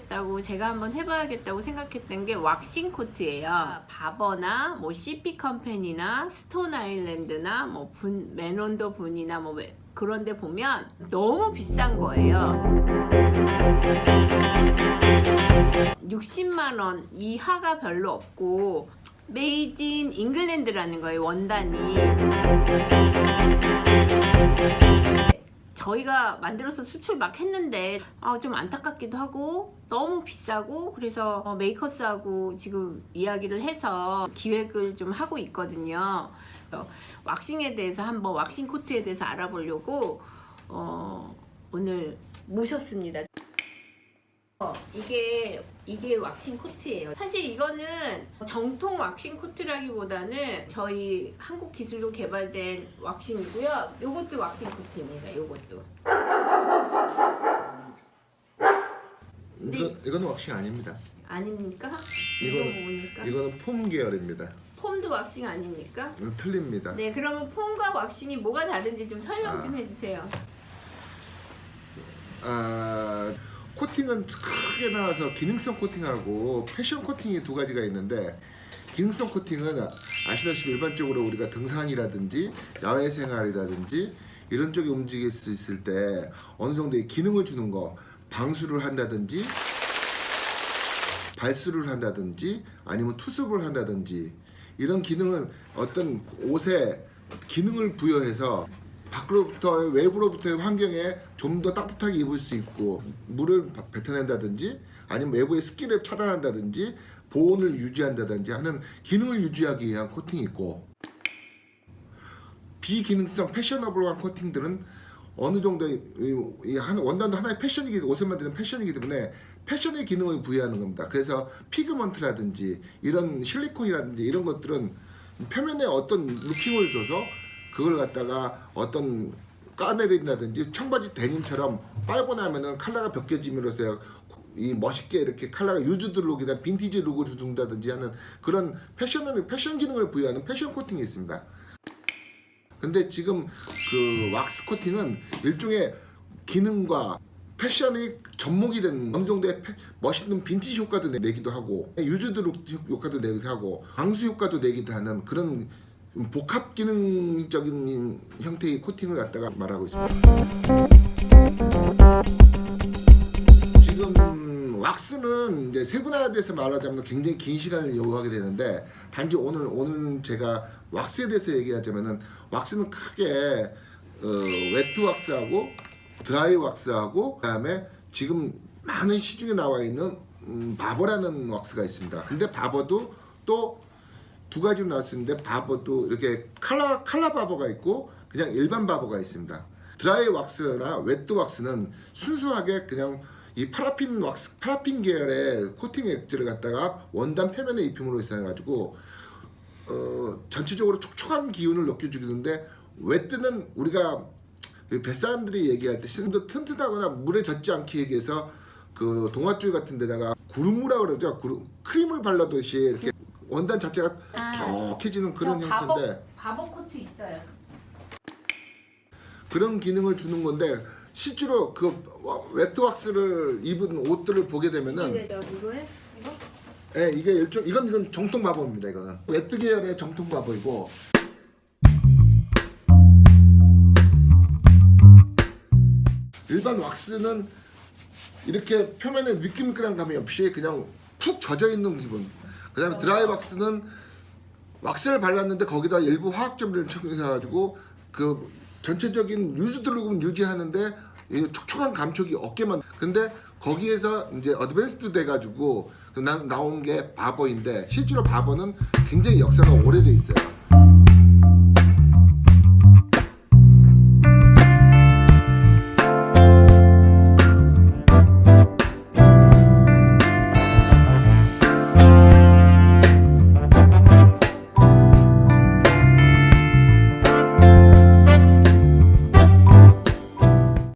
그래가지고 제가 한번 해봐야겠다고 생각했던 게 왁싱 코트예요. 바버나 뭐 CP 컴퍼니나 스톤 아일랜드나 뭐 분, 맨원더 분이나 뭐 왜- 그런데 보면 너무 비싼 거예요. 60만 원 이하가 별로 없고 메이드 인 잉글랜드라는 거예요 원단이 저희가 만들어서 수출 막 했는데 아, 좀 안타깝기도 하고 너무 비싸고 그래서 어, 메이커스하고 지금 이야기를 해서 기획을 좀 하고 있거든요. 그래서 왁싱에 대해서 한번 왁싱 코트에 대해서 알아보려고 어, 오늘 모셨습니다. 어, 이게 이게 왁싱 코트예요. 사실 이거는 정통 왁싱 코트라기보다는 저희 한국 기술로 개발된 왁싱이고요. 요것도 왁싱 코트입니다. 요것도. 네. 이거, 이거는 왁싱 아닙니다. 아닙니까? 이거 이거는- 뭡니까? 이거는 폼 계열입니다. 폼도 왁싱 아닙니까? 이거 틀립니다. 네, 그러면 폼과 왁싱이 뭐가 다른지 좀 설명 좀 아. 해주세요. 아, 코팅은 크게 나와서 기능성 코팅하고 패션 코팅이 두 가지가 있는데 기능성 코팅은 아시다시피 일반적으로 우리가 등산이라든지 야외 생활이라든지 이런 쪽에 움직일 수 있을 때 어느 정도의 기능을 주는 거 방수를 한다든지 발수를 한다든지 아니면 투습을 한다든지 이런 기능은 어떤 옷에 기능을 부여해서 밖으로부터 외부로부터의 환경에 좀 더 따뜻하게 입을 수 있고 물을 바- 뱉어낸다든지 아니면 외부의 습기를 차단한다든지 보온을 유지한다든지 하는 기능을 유지하기 위한 코팅이 있고 비기능성 패셔너블한 코팅들은 어느 정도의 이- 이한 원단도 하나의 패션이기 옷을 만드는 패션이기 때문에 패션의 기능을 부여하는 겁니다. 그래서 피그먼트라든지 이런 실리콘이라든지 이런 것들은 표면에 어떤 루킹을 줘서 그걸 갖다가 어떤 까내린다든지 청바지 데님처럼 빨고 나면은 컬러가 벗겨짐으로써 이 멋있게 이렇게 컬러가 유즈드 룩이나 빈티지 룩을 준다든지 하는 그런 패션을 패션 기능을 부여하는 패션 코팅이 있습니다. 근데 지금 그 왁스 코팅은 일종의 기능과 패션이 접목이 된 어느 정도의 패- 멋있는 빈티지 효과도 내- 내기도 하고 유즈드 룩 효과도 내기도 하고 방수 효과도 내기도 하는 그런 복합 기능적인 형태의 코팅을 갖다가 말하고 있습니다. 지금 왁스는 이제 세분화돼서 말하자면 굉장히 긴 시간을 요구하게 되는데 단지 오늘 오늘 제가 왁스에 대해서 얘기하자면은 왁스는 크게 어, 웨트 왁스하고 드라이 왁스하고 그다음에 지금 많은 시중에 나와 있는 음, 바버라는 왁스가 있습니다. 근데 바버도 또 두 가지로 있는데 바버도 이렇게 칼라 칼라 바버가 있고 그냥 일반 바버가 있습니다. 드라이 왁스나 웨트 왁스는 순수하게 그냥 이 파라핀 왁스 파라핀 계열의 코팅 액질을 갖다가 원단 표면에 입힘으로 있어 가지고 어, 전체적으로 촉촉한 기운을 느껴주는데 웨트는 우리가 그 뱃사람들이 얘기할 때 좀더 튼튼하거나 물에 젖지 않게 얘기해서 그 동아줄 같은 데다가 구름무라 그러죠. 구름, 크림을 발라듯이 이렇게 원단 자체가 아. 톡해지는 그런 저 형태인데 바버 코트 있어요. 그런 기능을 주는 건데 실제로 그 웨트 왁스를 입은 옷들을 보게 되면은 이게 저 이거에 이거? 예, 이게 일종 이건 이건 정통 바버입니다. 이거는 웨트 계열의 정통 바버이고 일반 왁스는 이렇게 표면에 미끌미끌한 감이 없이 그냥 푹 젖어 있는 기분. 그다음에 드라이 왁스는 왁스를 발랐는데 거기다 일부 화학점들을 첨가해가지고 그 전체적인 유즈드룩은 유지하는데 이 촉촉한 감촉이 없게만. 근데 거기에서 이제 어드밴스드 돼가지고 그 나, 나온 게 바버인데 실제로 바버는 굉장히 역사가 오래돼 있어요.